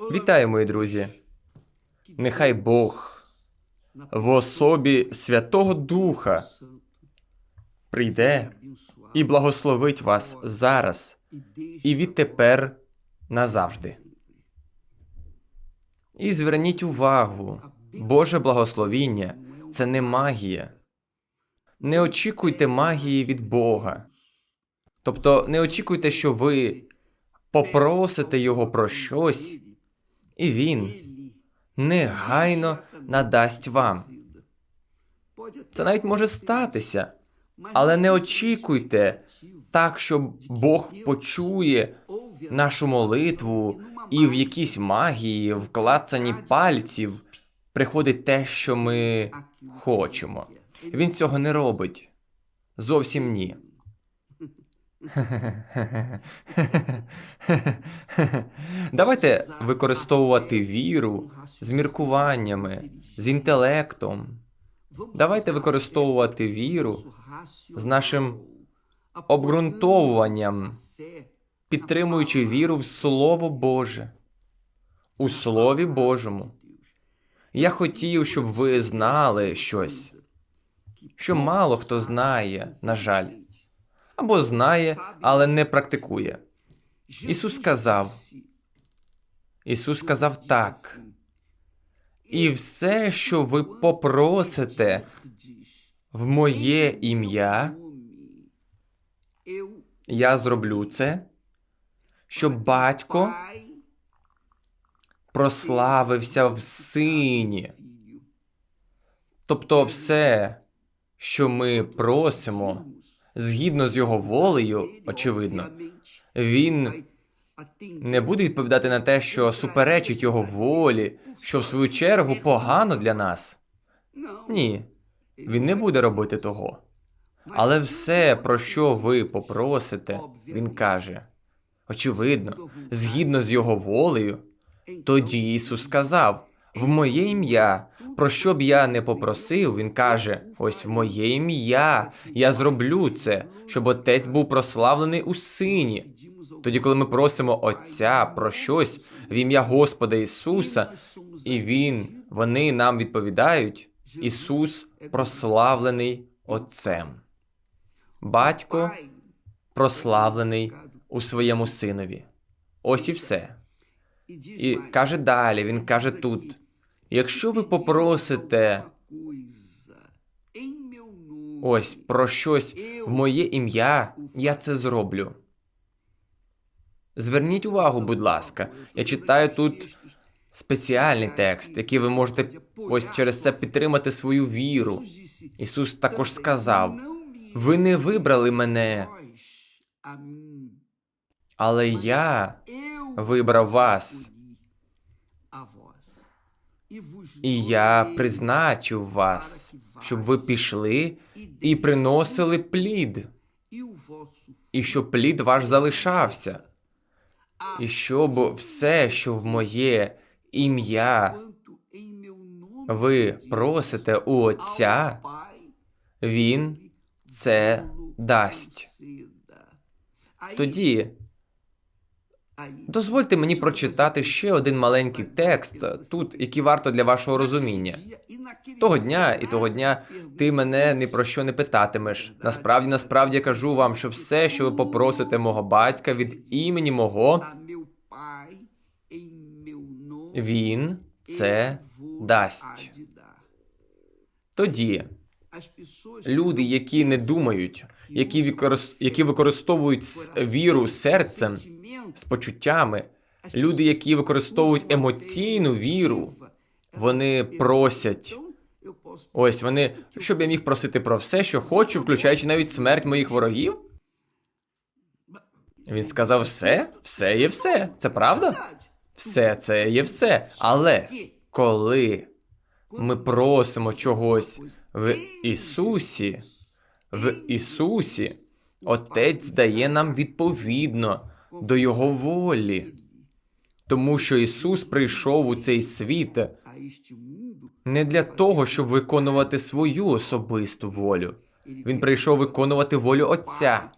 Вітаю, мої друзі! Нехай Бог в особі Святого Духа прийде і благословить вас зараз і відтепер назавжди. І зверніть увагу, Боже благословіння це не магія. Не очікуйте магії від Бога. Тобто не очікуйте, що ви попросите Його про щось, і Він негайно надасть вам. Це навіть може статися, але не очікуйте так, що Бог почує нашу молитву, і в якійсь магії, в клацанні пальців приходить те, що ми хочемо. Він цього не робить. Зовсім ні. Давайте використовувати віру з міркуваннями, з інтелектом. Давайте використовувати віру з нашим обґрунтовуванням, підтримуючи віру в Слово Боже, у Слові Божому. Я хотів, щоб ви знали щось, що мало хто знає, на жаль, або знає, але не практикує. Ісус сказав, Ісус сказав так. І все, що ви попросите в моє ім'я, я зроблю це, щоб батько прославився в сині. Тобто, все, що ми просимо, згідно з його волею, очевидно, він не буде відповідати на те, що суперечить його волі, що в свою чергу погано для нас. Ні, він не буде робити того. Але все, про що ви попросите, він каже. Очевидно, згідно з його волею, тоді Ісус сказав: в моє ім'я, про що б я не попросив, він каже: ось в моє ім'я я зроблю це, щоб отець був прославлений у сині. Тоді, коли ми просимо Отця про щось в ім'я Господа Ісуса, і Він, вони нам відповідають, Ісус прославлений Отцем. Батько прославлений у своєму синові. Ось і все. І каже далі, він каже тут: якщо ви попросите ось про щось в моє ім'я, я це зроблю. Зверніть увагу, будь ласка, я читаю тут спеціальний текст, який ви можете ось через це підтримати свою віру. Ісус також сказав: ви не вибрали мене, але я вибрав вас, і я призначив вас, щоб ви пішли і приносили плід, і щоб плід ваш залишався, і щоб все, що в моє ім'я ви просите у Отця, Він це дасть. Тоді дозвольте мені прочитати ще один маленький текст тут, який варто для вашого розуміння. Того дня і того дня ти мене ні про що не питатимеш. Насправді, насправді я кажу вам, що все, що ви попросите мого батька від імені мого, він це дасть. Тоді люди, які не думають, які використ... які використовують віру серцем, з почуттями, люди, які використовують емоційну віру, вони просять. Ось вони, щоб я міг просити про все, що хочу, включаючи навіть смерть моїх ворогів. Він сказав: все, все є все. Це правда? Все це є все. Але коли ми просимо чогось в Ісусі, в Ісусі, Отець дає нам відповідно до Його волі, тому що Ісус прийшов у цей світ не для того, щоб виконувати свою особисту волю. Він прийшов виконувати волю Отця.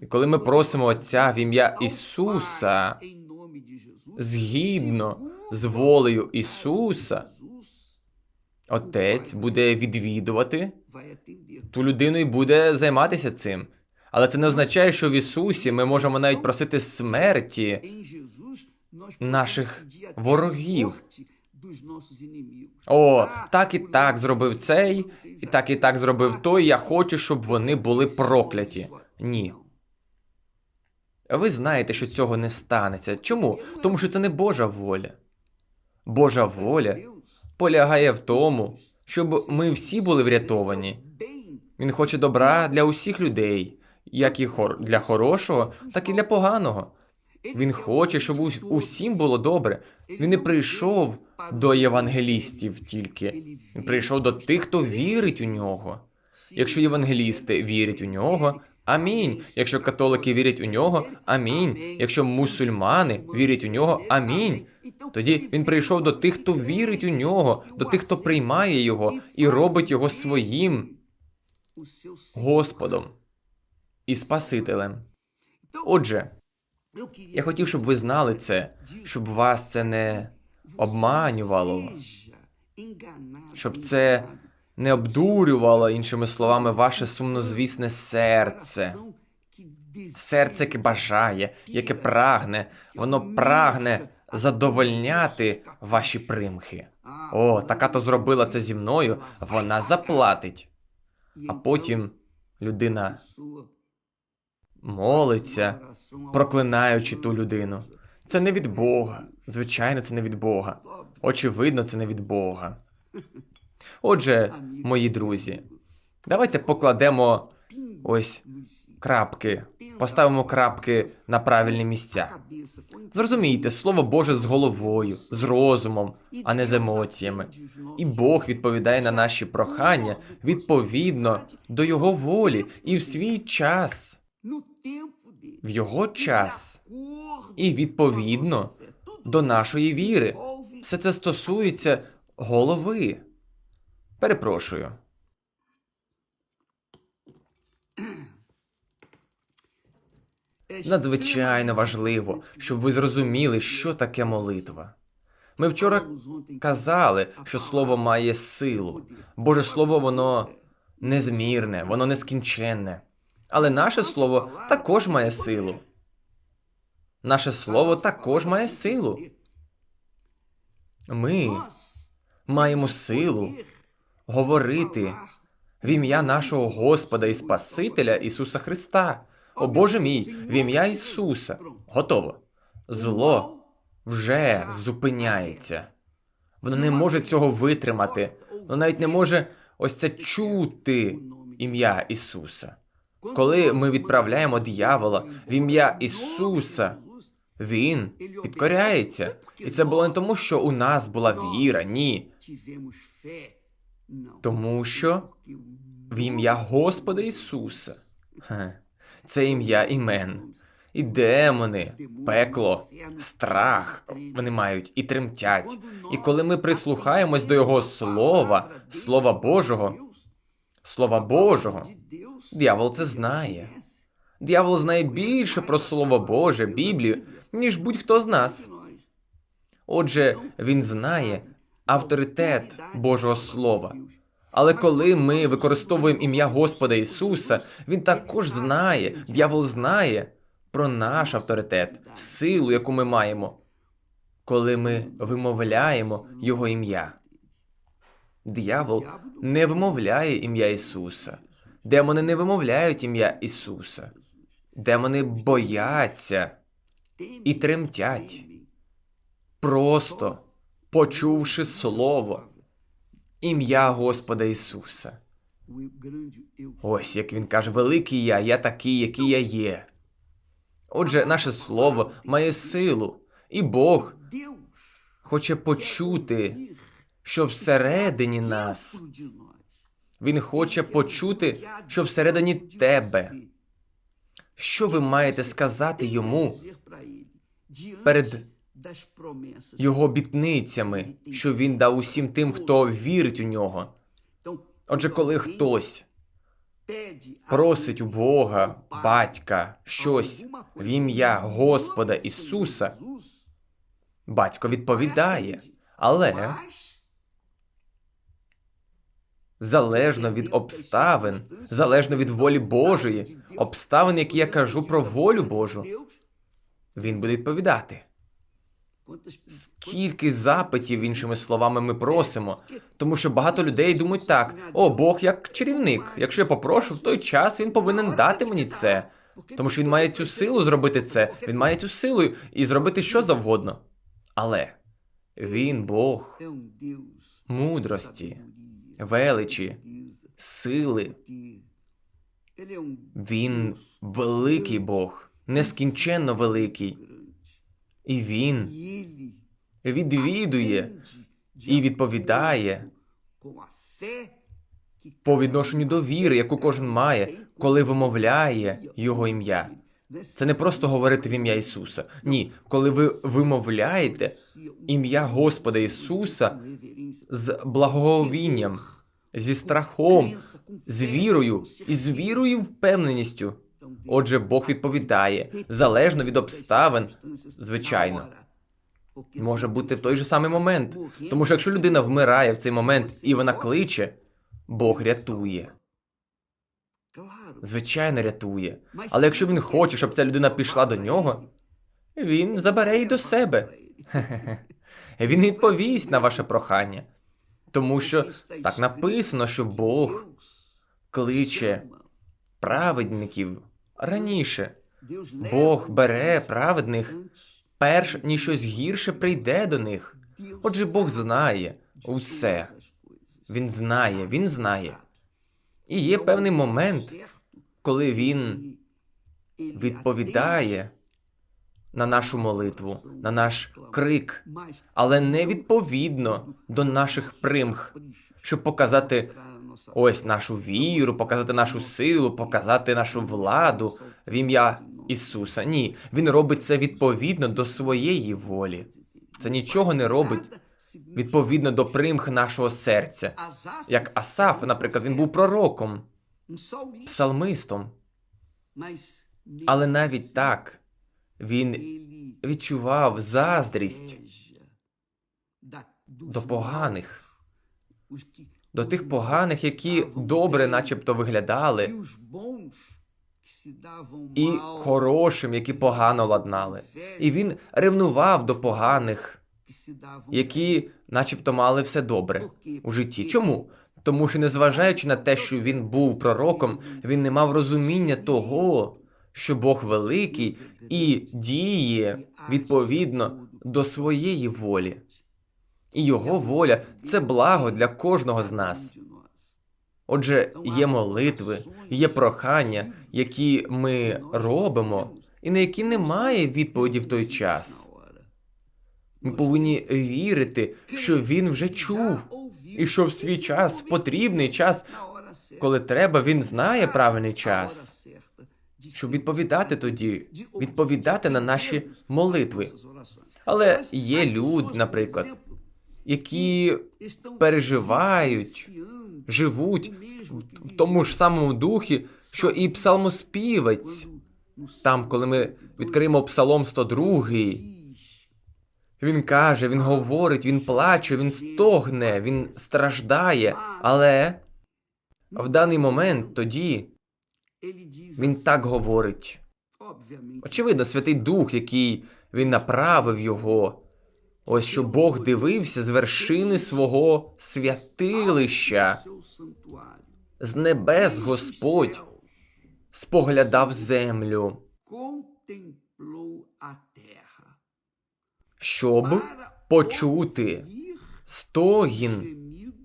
І коли ми просимо Отця в ім'я Ісуса, згідно з волею Ісуса, Отець буде відвідувати ту людину і буде займатися цим. Але це не означає, що в Ісусі ми можемо навіть просити смерті наших ворогів. О, так і так зробив цей, і так і так зробив той. Я хочу, щоб вони були прокляті. Ні. Ви знаєте, що цього не станеться. Чому? Тому що це не Божа воля. Божа воля полягає в тому, щоб ми всі були врятовані. Він хоче добра для усіх людей, як і хор... для хорошого, так і для поганого. Він хоче, щоб усім було добре. Він не прийшов до євангелістів тільки. Він прийшов до тих, хто вірить у нього. Якщо євангелісти вірять у нього, амінь. Якщо католики вірять у нього, амінь. Якщо мусульмани вірять у нього, амінь. Тоді він прийшов до тих, хто вірить у нього, до тих, хто приймає його і робить його своїм Господом і Спасителем. Отже, я хотів, щоб ви знали це, щоб вас це не обманювало, щоб це не обдурювало, іншими словами, ваше сумнозвісне серце. Серце, яке бажає, яке прагне, воно прагне задовольняти ваші примхи. О, така то зробила це зі мною, вона заплатить. А потім людина молиться, проклинаючи ту людину. Це не від Бога. Звичайно, це не від Бога. Очевидно, це не від Бога. Отже, мої друзі, давайте покладемо ось крапки, поставимо крапки на правильні місця. Зрозумійте, слово Боже з головою, з розумом, а не з емоціями. І Бог відповідає на наші прохання відповідно до Його волі і в свій час, в Його час, і відповідно до нашої віри. Все це стосується голови. Перепрошую. Надзвичайно важливо, щоб ви зрозуміли, що таке молитва. Ми вчора казали, що слово має силу. Боже слово, воно незмірне, воно нескінченне. Але наше слово також має силу. Наше слово також має силу. Ми маємо силу говорити в ім'я нашого Господа і Спасителя Ісуса Христа. О Боже мій, в ім'я Ісуса. Готово. Зло вже зупиняється. Воно не може цього витримати. Воно навіть не може ось це чути ім'я Ісуса. Коли ми відправляємо диявола в ім'я Ісуса, він підкоряється. І це було не тому, що у нас була віра, ні. Тому що в ім'я Господа Ісуса. Це ім'я імен. І демони, пекло, страх вони мають і тремтять. І коли ми прислухаємось до Його слова, Слова Божого, Слова Божого, диявол це знає. Диявол знає більше про Слово Боже, Біблію, ніж будь-хто з нас. Отже, він знає авторитет Божого Слова. Але коли ми використовуємо ім'я Господа Ісуса, Він також знає, дьявол знає про наш авторитет, силу, яку ми маємо, коли ми вимовляємо Його ім'я. Диявол не вимовляє ім'я Ісуса. Демони не вимовляють ім'я Ісуса. Демони бояться і тремтять, просто почувши Слово, ім'я Господа Ісуса. Ось як він каже: Великий я, я такий, який я є. Отже, наше слово має силу, і Бог хоче почути, що всередині нас. Він хоче почути, що всередині тебе. Що ви маєте сказати йому перед його обітницями, що він дав усім тим, хто вірить у нього? Отже, коли хтось просить у Бога, батька, щось в ім'я Господа Ісуса, Батько відповідає, але залежно від обставин, залежно від волі Божої, обставин, які я кажу про волю Божу, він буде відповідати. Скільки запитів, іншими словами, ми просимо, тому що багато людей думають так: о, Бог як чарівник. Якщо я попрошу, в той час він повинен дати мені це. Тому що він має цю силу зробити це, він має цю силу і зробити що завгодно. Але він Бог мудрості, величі, сили. Він великий Бог, нескінченно великий. І він відвідує і відповідає по відношенню до віри, яку кожен має, коли вимовляє його ім'я. Це не просто говорити в ім'я Ісуса. Ні, коли ви вимовляєте ім'я Господа Ісуса з благоговінням, зі страхом, з вірою і з вірою впевненістю. Отже, Бог відповідає залежно від обставин, звичайно. Може бути в той же самий момент. Тому що якщо людина вмирає в цей момент і вона кличе, Бог рятує. Звичайно, рятує. Але якщо він хоче, щоб ця людина пішла до нього, він забере її до себе. Він відповість на ваше прохання. Тому що так написано, що Бог кличе праведників раніше. Бог бере праведних, перш ніж щось гірше прийде до них. Отже, Бог знає усе. Він знає, він знає. І є певний момент, коли він відповідає на нашу молитву, на наш крик, але не відповідно до наших примх, щоб показати ось нашу віру, показати нашу силу, показати нашу владу в ім'я Ісуса. Ні, він робить це відповідно до своєї волі. Це нічого не робить відповідно до примх нашого серця. Як Асаф, наприклад, він був пророком, псалмистом, але навіть так він відчував заздрість до поганих, до тих поганих, які добре, начебто, виглядали, і хорошим, які погано ладнали. І він ревнував до поганих, які, начебто, мали все добре у житті. Чому? Тому що, незважаючи на те, що він був пророком, він не мав розуміння того, що Бог великий і діє відповідно до своєї волі. І його воля це благо для кожного з нас. Отже, є молитви, є прохання, які ми робимо, і на які немає відповіді в той час. Ми повинні вірити, що він вже чув, і що в свій час, в потрібний час, коли треба, він знає правильний час, щоб відповідати тоді, відповідати на наші молитви. Але є люди, наприклад, які переживають, живуть в, тому ж самому духі, що і псалмоспівець. Там, коли ми відкриємо Псалом 102, він каже, він говорить, він плаче, він стогне, він страждає. Але в даний момент тоді він так говорить. Очевидно, Святий Дух, який він направив його. Ось що Бог дивився з вершини свого святилища, з небес Господь споглядав землю, щоб почути стогін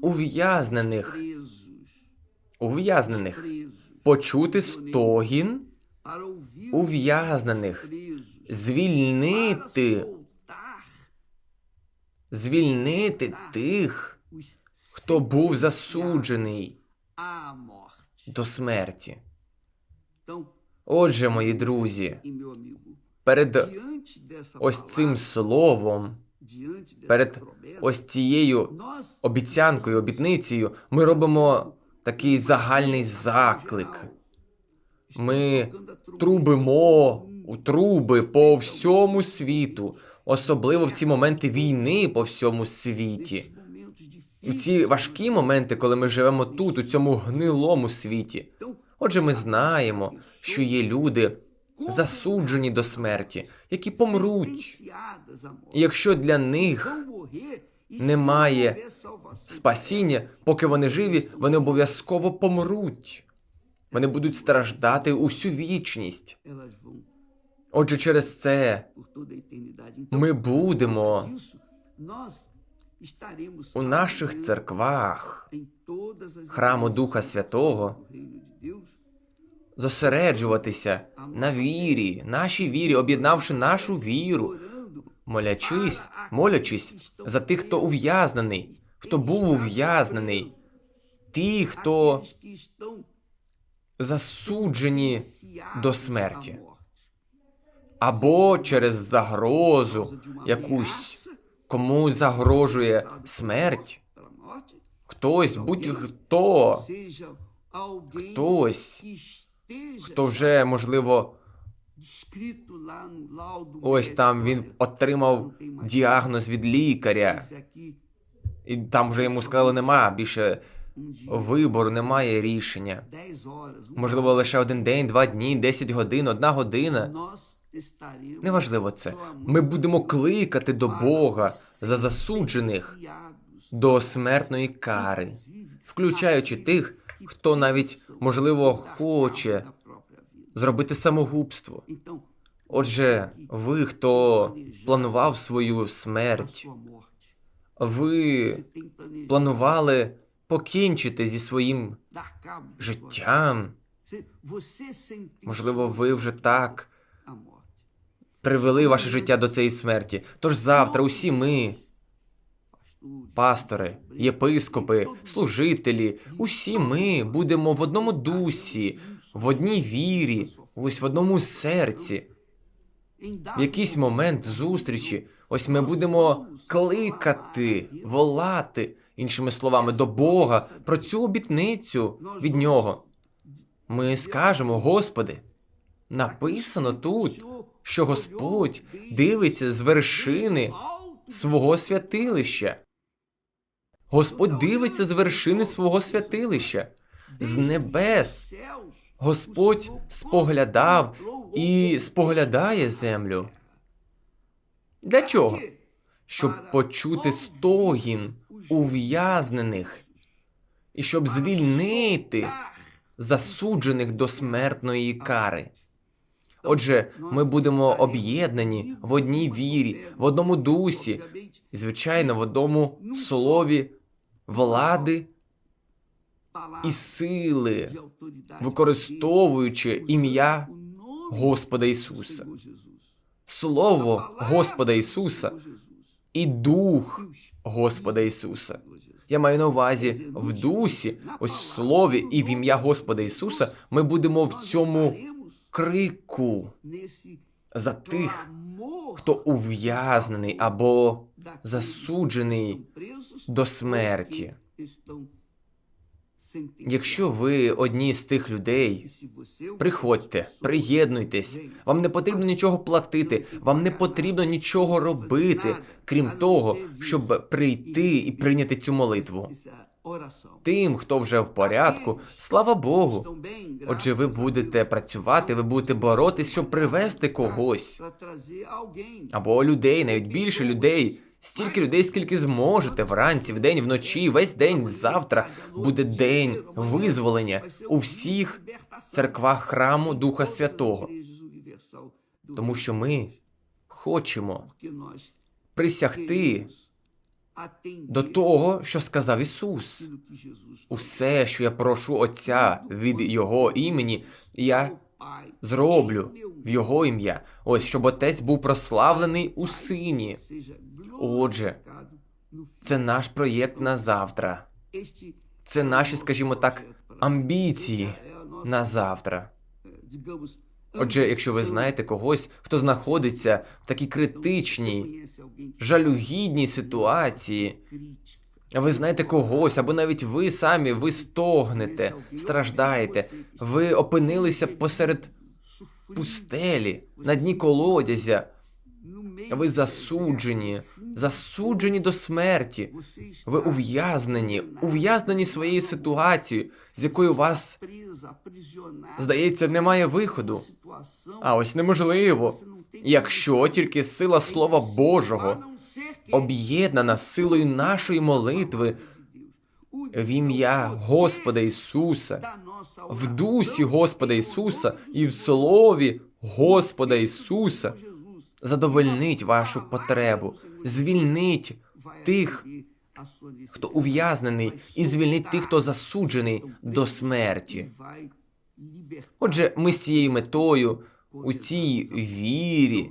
ув'язнених, ув'язнених, почути стогін ув'язнених, звільнити, звільнити тих, хто був засуджений до смерті. Отже, мої друзі, перед ось цим словом, перед ось цією обіцянкою, обітницею, ми робимо такий загальний заклик. Ми трубимо у труби по всьому світу. особливо в ці моменти війни по всьому світі. У ці важкі моменти, коли ми живемо тут, у цьому гнилому світі. Отже, ми знаємо, що є люди засуджені до смерті, які помруть. Якщо для них немає спасіння, поки вони живі, вони обов'язково помруть. Вони будуть страждати усю вічність. Отже, через це ми будемо у наших церквах храму Духа Святого зосереджуватися на вірі, нашій вірі, об'єднавши нашу віру, молячись, молячись за тих, хто ув'язнений, хто був ув'язнений, ті, хто засуджені до смерті, або через загрозу якусь комусь загрожує смерть. Хтось, будь-хто, хтось, хто вже, можливо, ось там він отримав діагноз від лікаря, і там вже йому сказали, нема більше вибору, немає рішення. Можливо, лише один день, два дні, десять годин, одна година. Неважливо це. Ми будемо кликати до Бога за засуджених до смертної кари, включаючи тих, хто навіть, можливо, хоче зробити самогубство. Отже, ви, хто планував свою смерть, ви планували покінчити зі своїм життям. Можливо, ви вже так привели ваше життя до цієї смерті. Тож завтра усі ми, пастори, єпископи, служителі, усі ми будемо в одному дусі, в одній вірі, ось в одному серці. В якийсь момент зустрічі, ось ми будемо кликати, волати, іншими словами, до Бога про цю обітницю від нього. Ми скажемо, Господи, написано тут, що Господь дивиться з вершини свого святилища. Господь дивиться з вершини свого святилища, з небес. Господь споглядав і споглядає землю. Для чого? Щоб почути стогін ув'язнених і щоб звільнити засуджених до смертної кари. Отже, ми будемо об'єднані в одній вірі, в одному дусі, звичайно, в одному слові влади і сили, використовуючи ім'я Господа Ісуса. Слово Господа Ісуса і Дух Господа Ісуса. Я маю на увазі в дусі, ось в слові і в ім'я Господа Ісуса. Ми будемо в цьому крику за тих, хто ув'язнений або засуджений до смерті. Якщо ви одні з тих людей, приходьте, приєднуйтесь. Вам не потрібно нічого платити, вам не потрібно нічого робити, крім того, щоб прийти і прийняти цю молитву. Тим, хто вже в порядку, слава Богу. Отже, ви будете працювати, ви будете боротись, щоб привести когось або людей, навіть більше людей. Стільки людей, скільки зможете вранці, вдень, вночі, весь день завтра буде день визволення у всіх церквах храму Духа Святого, тому що ми хочемо присягти до того, що сказав Ісус. Усе, що я прошу Отця від Його імені, я зроблю в Його ім'я. Ось щоб Отець був прославлений у сині. Отже, це наш проєкт на завтра. Це наші, скажімо так, амбіції на завтра. Отже, якщо ви знаєте когось, хто знаходиться в такій критичній, жалюгідній ситуації, ви знаєте когось, або навіть ви самі ви стогнете, страждаєте, ви опинилися посеред пустелі, на дні колодязя, Ви засуджені, засуджені до смерті. Ви ув'язнені, ув'язнені своєю ситуацією, з якої у вас, здається, немає виходу. А ось неможливо, якщо тільки сила Слова Божого об'єднана з силою нашої молитви в ім'я Господа Ісуса, в дусі Господа Ісуса і в слові Господа Ісуса задовольнить вашу потребу, звільнить тих, хто ув'язнений, і звільнить тих, хто засуджений до смерті. Отже, ми з цією метою у цій вірі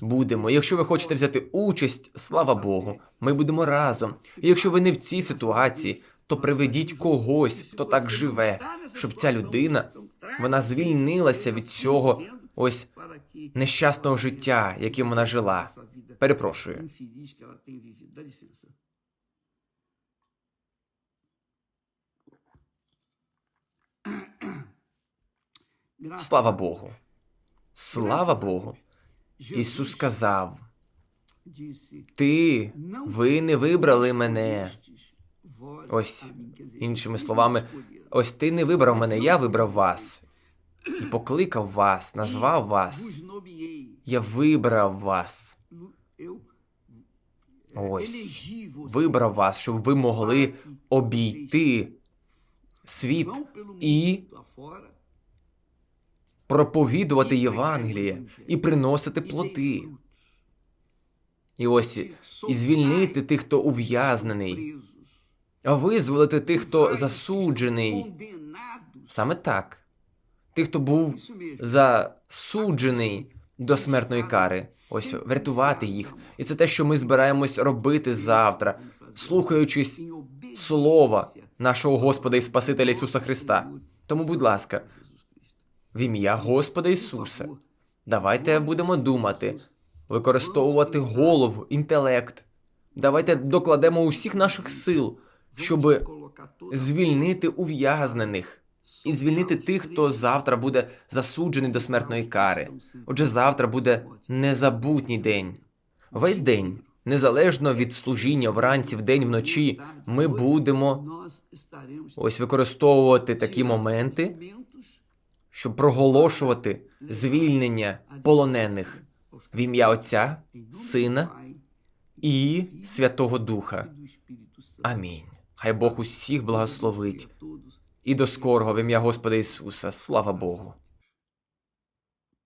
будемо. Якщо ви хочете взяти участь, слава Богу, ми будемо разом. І якщо ви не в цій ситуації, то приведіть когось, хто так живе, щоб ця людина вона звільнилася від цього ось нещасного життя, яким вона жила. Перепрошую. Слава Богу. Слава Богу. Ісус сказав: Ти, ви не вибрали мене. Ось, іншими словами, ось ти не вибрав мене, я вибрав вас. І покликав вас, назвав вас. Я вибрав вас. Ось, вибрав вас, щоб ви могли обійти світ і проповідувати Євангеліє і приносити плоди. І ось і звільнити тих, хто ув'язнений, а визволити тих, хто засуджений. Саме так. Тих, хто був засуджений до смертної кари. Ось врятувати їх. І це те, що ми збираємось робити завтра, слухаючись слова нашого Господа і Спасителя Ісуса Христа. Тому, будь ласка, в ім'я Господа Ісуса, давайте будемо думати, використовувати голову, інтелект. Давайте докладемо усіх наших сил, щоб звільнити ув'язнених і звільнити тих, хто завтра буде засуджений до смертної кари. Отже, завтра буде незабутній день. Весь день, незалежно від служіння вранці, вдень, вночі, ми будемо ось використовувати такі моменти, щоб проголошувати звільнення полонених в ім'я Отця, Сина і Святого Духа. Амінь. Хай Бог усіх благословить. І до скорого в ім'я Господа Ісуса. Слава Богу.